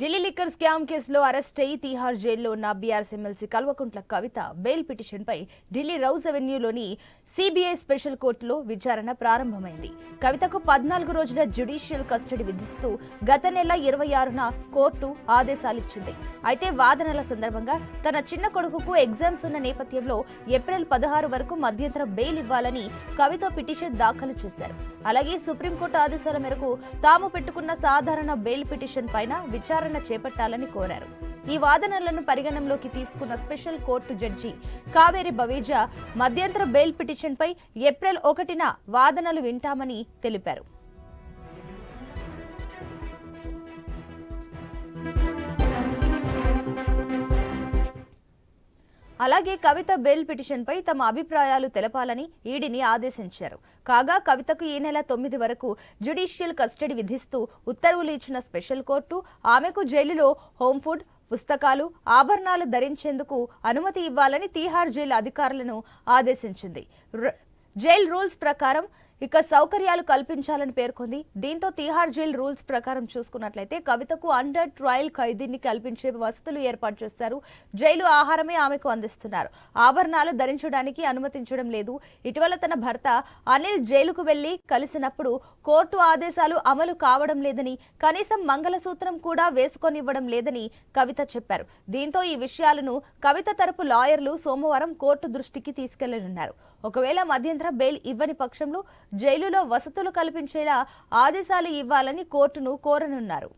Delhi liquor scam కేసులో arrest అయి తీహార్ జైల్లో ఉన్న BRS MLC Kalvakuntla Kavitha bail పిటిషన్పై ఢిల్లీ రౌజ్ అవెన్యూలోని సిబిఐ స్పెషల్ కోర్టులో విచారణ ప్రారంభమైంది. కవితకు పద్నాలుగు రోజుల జ్యుడిషియల్ కస్టడీ విధిస్తూ గత నెల ఇరవై ఆరున కోర్టు ఆదేశాలిచ్చింది. అయితే వాదనల సందర్భంగా తన చిన్న కొడుకుకు ఎగ్జామ్స్ ఉన్న నేపథ్యంలో ఏప్రిల్ పదహారు వరకు మధ్యంతర బెయిల్ ఇవ్వాలని కవిత పిటిషన్ దాఖలు చేశారు. అలాగే సుప్రీంకోర్టు ఆదేశాల మేరకు తాము పెట్టుకున్న సాధారణ బెయిల్ పిటిషన్ పైన విచారణ చేపట్టాలని కోరారు. ఈ వాదనలను పరిగణనలోకి తీసుకున్న special court judge Kaveri Baweja మధ్యంతర బెయిల్ పిటిషన్పై ఏప్రిల్ ఒకటిన వాదనలు వింటామని తెలిపారు. అలాగే కవిత బెయిల్ పిటిషన్పై తమ అభిప్రాయాలు తెలపాలని ఈడీని ఆదేశించారు. కాగా కవితకు ఈ నెల తొమ్మిది వరకు జ్యుడిషియల్ కస్టడీ విధిస్తూ ఉత్తర్వులు ఇచ్చిన స్పెషల్ కోర్టు ఆమెకు జైలులో హోమ్ ఫుడ్ పుస్తకాలు ఆభరణాలు ధరించేందుకు అనుమతి ఇవ్వాలని తీహార్ జైలు అధికారులను ఆదేశించింది. జైల్ రూల్స్ ప్రకారం ఇక సౌకర్యాలు కల్పించాలని పేర్కొంది. దీంతో తీహార్ జైల్ రూల్స్ ప్రకారం చూసుకున్నట్లయితే కవితకు అండర్ ట్రయల్ ఖైదీని కల్పించే వసతులు ఏర్పాటు చేశారు జైలు ఆహారమే ఆమెకు అందిస్తున్నారు. ఆభరణాలు ధరించడానికి అనుమతించడం లేదు. ఇటీవల తన భర్త అనిల్ జైలుకు వెళ్ళి కలిసినప్పుడు కోర్టు ఆదేశాలు అమలు కావడం లేదని కనీసం మంగళసూత్రం కూడా వేసుకొనివ్వడం లేదని కవిత చెప్పారు. దీంతో ఈ విషయాలను కవిత తరపు లాయర్లు సోమవారం కోర్టు దృష్టికి తీసుకెళ్ళనున్నారు. ఒకవేళ మధ్యంతర బెయిల్ ఇవ్వని పక్షంలో జైలులో వసతులు కల్పించేలా ఆదేశాలు ఇవ్వాలని కోర్టును కోరనున్నారు.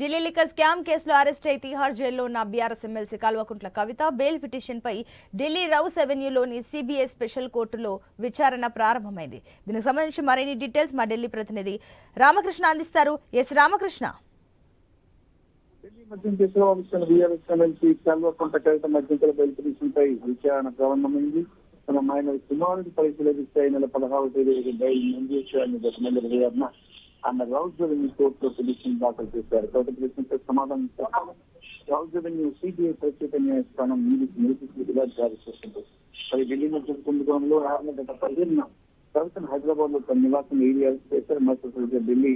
ఢిల్లీ లిక్కర్ స్కామ్ కేసులో అరెస్ట్ అయి తిహార్ జైల్లో ఉన్న BRS MLC Kalvakuntla Kavitha bail పిటిషన్పై ఢిల్లీ రౌస్ అవెన్యూలోని సిబిఐ స్పెషల్ కోర్టులో విచారణ ప్రారంభమైంది. దీనికి సంబంధించి మరిన్ని డీటెయిల్స్ మా ఢిల్లీ ప్రతినిధి రామకృష్ణ అందిస్తారు. ఎస్ రామకృష్ణ. ఢిల్లీ మద్యం కేసులో వస్తున్న బీఆర్ఎస్ ఎమ్మెల్సీ కల్వకుంట కవిత మధ్యంతర బెయిల్ పిటిషన్పై విచారణ ప్రారంభమైంది. తన ఆయన కుమారుడి పరిశీలిస్తే ఈ నెల పదహారు తేదీ బెయిల్ మంజూరు చేయాలని గత నెల అన్న ఆరున ఆయన రౌజ్ రెవెన్యూ కోర్టులో పిటిషన్ దాఖలు చేశారు కవిత పిటిషన్పై సమాధానం ఇస్తారు రౌజ్ రెవెన్యూ సిబిఐ ప్రత్యేక న్యాయస్థానం నిలిపి నోటీసులుగా జారీ చేసింది మరి ఢిల్లీ మధ్య కుంభకోణంలో ఆరున గత పదిహేను ప్రభుత్వం హైదరాబాద్లో తన నివాసం ఏరియా చేశారు మధ్య ఢిల్లీ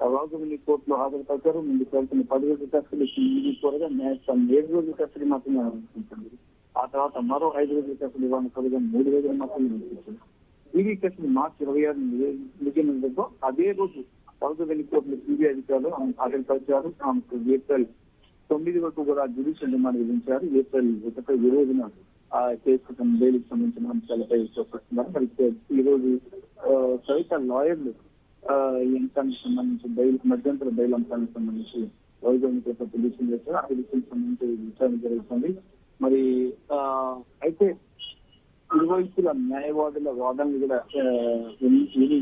రాజమండ్రి కోర్టులో హాజరుపరిచారు ముందు ప్రభుత్వం పది రోజుల కస్టడీ ఇది కోరగా న్యాయస్థానం ఏడు రోజుల కస్టడీ మాత్రమే అనుమతించింది ఆ తర్వాత మరో ఐదు రోజుల కస్టడీ ఇవ్వాలని కోరగా మూడు రోజులు మాత్రమే అనుమతించింది ఈడీ కస్టడీ మార్చి ఇరవై ఆరు ముగినందుకు అదే రోజు రాజమండ్రి వెళ్ళిపోతున్న సిబిఐ అధికారులు ఆమెను పరిచారు. ఆమెకు ఏప్రిల్ తొమ్మిది వరకు కూడా జ్యుడిషియల్ రిమాండ్ విధించారు. ఏప్రిల్ ఒకటి ఈ రోజున ఆ కేసుకు బెయిల్కి సంబంధించిన అంశాలపై చూపిస్తున్నారు మరి ఈ రోజు ఆ, సవిత లాయర్లు ఈ అంశానికి సంబంధించి బెయిల్ మధ్యంతర బెయిల్ అంశానికి సంబంధించి వైద్యం కోసం పిటిషన్ చేశారు ఆ పిటిషన్ సంబంధించి విచారణ జరుగుతుంది. మరి ఆ, అయితే ఇరువైపుల న్యాయవాదుల వాదనలు కూడా విని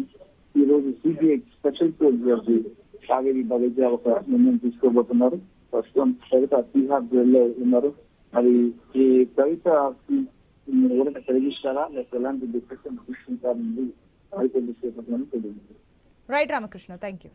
ఈ రోజు CBI special court judge Kaveri Baweja ఒక నిర్ణయం తీసుకోబోతున్నారు. ప్రస్తుతం కవిత తీహార్ జైల్లో ఉన్నారు. మరి ఈ కవిత ఎవరైనా కలిగిస్తారా లేకపోతే ఎలాంటి డిస్కషన్ తీసుకుంటారని అయితే తెలియదు రైట్ రామకృష్ణ థ్యాంక్ యూ